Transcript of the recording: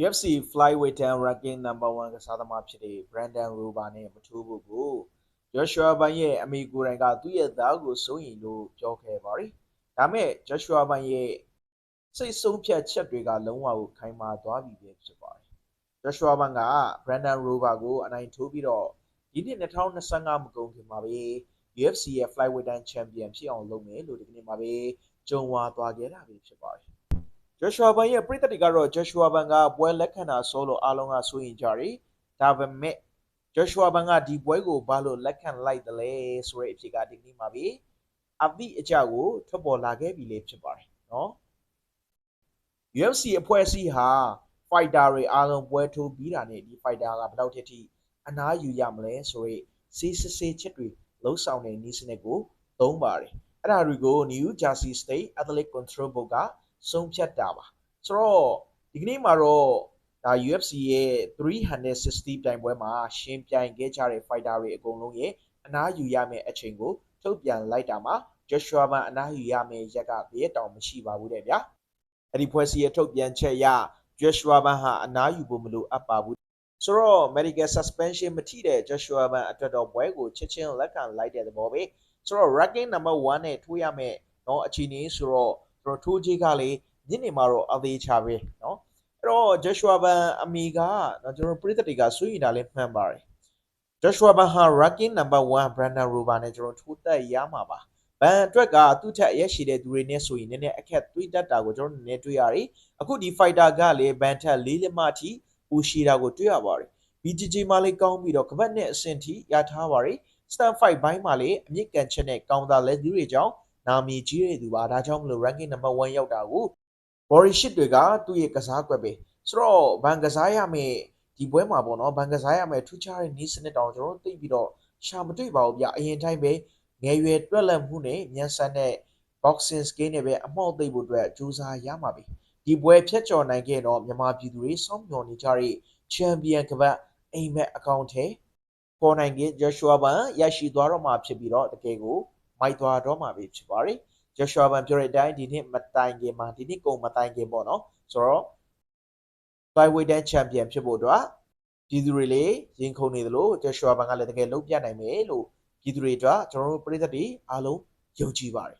UFC flyweight 10 ranking number 1ကစားသမားဖြစ်တဲ့ Brandon Rover နဲ့မထိုးဖို့ကို Joshua Ban ရဲ့အမေကိုယ်တိုင်ကသူ့ရဲ့သားကိုစိုးရင်လို့ပြောခဲ့ပါတယ်။ဒါမဲ့ Joshua Ban ရဲ့စိတ်ဆုံးဖြတ်ချက်တွေကလုံးဝကိုခိုင်မာသွားပြီပဲဖြစ်ပါတယ်။ Joshua Ban က Brandon Rover ကိုအနိုင်ထိုးပြီးတော့ဒီနှစ်2025မကုန်ခင်မှာပဲ UFC ရဲ့ flyweight 10 champion ဖြစ်အောင်လုပ်မယ်လို့ဒီကနေ့မှာပဲကြုံဝါသွားခဲ့တာပဲဖြစ်ပါတယ်။ Joshua Ban ရဲ့ပရိသတ်တွေကတော့ Joshua Ban ကပွဲလက်ခံတာဆိုလို့အားလုံးကစိုးရင်ကြတယ်။ဒါပေမဲ့ Joshua Ban ကဒီပွဲကိုဘာလို့လက်ခံလိုက်တယ်လဲဆိုတဲ့အဖြေကဒီနေ့မှာပဲအသည့်အကြကိုထွက်ပေါ်လာခဲ့ပြီလေဖြစ်ပါတယ်နော်။ UFC အဖွဲ့အစည်းဟာ fighter တွေအားလုံးပွဲထိုးပြီးတာနဲ့ဒီ fighter ကဘယ်လောက်ထိထိအနားယူရမလဲဆိုရဲစီးစစ်စစ်ချက်တွေလှုပ်ဆောင်တဲ့နည်းစနစ်ကိုသုံးပါတယ်။အဲ့ဒါတွေကို New Jersey State Athletic Control Board က ဆုံးဖြတ်တာပါဆိုတော့ဒီကနေ့မှာတော့ဒါ UFC ရဲ့360ပြိုင်ပွဲမှာရှင်ပြိုင်ခဲ့ကြတဲ့ fighter တွေအကုန်လုံးရဲ့အနားယူရမယ့်အချိန်ကိုထုတ်ပြန်လိုက်တာမှာ Joshua Ban အနားယူရမယ့်ရက်ကဘယ်တောင်မရှိပါဘူးတဲ့ဗျာအဲ့ဒီဖွဲ့စည်းရဲ့ထုတ်ပြန်ချက်အရ Joshua Ban ဟာအနားယူဖို့မလိုအပ်ပါဘူးဆိုတော့ medical suspension မထိတဲ့ Joshua Ban အတွက်တော့ပွဲကိုချက်ချင်းလက်ခံလိုက်တဲ့သဘောပဲဆိုတော့ ranking number 1နဲ့ထိုးရမယ့်เนาะအခြေအနေဆိုတော့ ကျွန်တော်ထိုးကြီးကလေညနေမှာတော့အသေးချပဲเนาะအဲ့တော့ Joshua Ban အမီကเนาะကျွန်တော်ပြည်သက်တွေကဆွေးရင်တာလေးမှန်ပါတယ် Joshua Ban ဟာ ranking number 1 Brandon Rover နဲ့ကျွန်တော်ထိုးတက်ရမှာပါဘန်အတွက်ကသူ့ထက်အရက်ရှိတဲ့သူတွေနဲ့ဆိုရင်နည်းနည်းအခက်တွေးတတ်တာကိုကျွန်တော်နည်းနည်းတွေ့ရတယ်အခုဒီ fighter ကလည်းဘန်ထက်၄လက်မအထိပူရှိတာကိုတွေ့ရပါတယ် BJJ မှာလည်းကောင်းပြီးတော့ကပတ်နဲ့အဆင့်ထိရထားပါတယ် stand fight ဘိုင်းမှာလည်းအမြင့်ကန်ချက်နဲ့ကောင်တာလက်သူတွေကြောင့် နာမည်ကြီးတဲ့သူပါဒါကြောင့်မလို့ ranking number 1ရောက်တာကို body shit တွေကသူ့ရဲ့ကစားကွက်ပဲဆိုတော့ဘန်ကစားရမယ်ဒီပွဲမှာပေါ့နော်ဘန်ကစားရမယ်ထူးခြားတဲ့နည်းစနစ်တောင်ကျွန်တော်တို့သိပြီးတော့ရှာမတွေ့ပါဘူးဗျအရင်တိုင်းပဲငယ်ရွယ်တွက်လက်မှုနဲ့မြန်ဆန်တဲ့ boxing skill နဲ့ပဲအမောက်သိပ်ဖို့အတွက်ကြိုးစားရမှာပဲဒီပွဲဖြတ်ကျော်နိုင်ခဲ့တော့မြန်မာပြည်သူတွေစောင့်မျှော်နေကြတဲ့ champion ကပတ်အိမ်မက်အကောင့်ထဲပေါ်နိုင်ခဲ့ Joshua Ban ရရှိသွားတော့မှာဖြစ်ပြီးတော့တကယ်ကို မိုက်သွားတော့မှာပဲဖြစ်ပါတယ် Joshua Ban ပြောတဲ့အတိုင်းဒီနှစ်မတိုင်ခင်မှာဒီနှစ်ကုန်မတိုင်ခင်ပေါ့နော်ဆိုတော့ flyweight champion ဖြစ်ဖို့အတွက်ပြည်သူတွေလည်းရင်ခုန်နေသလို Joshua Ban ကလည်းတကယ်လုံးပြနိုင်မယ်လို့ပြည်သူတွေအတွက်ကျွန်တော်တို့ပြည်သက်တွေအားလုံးယုံကြည်ပါတယ်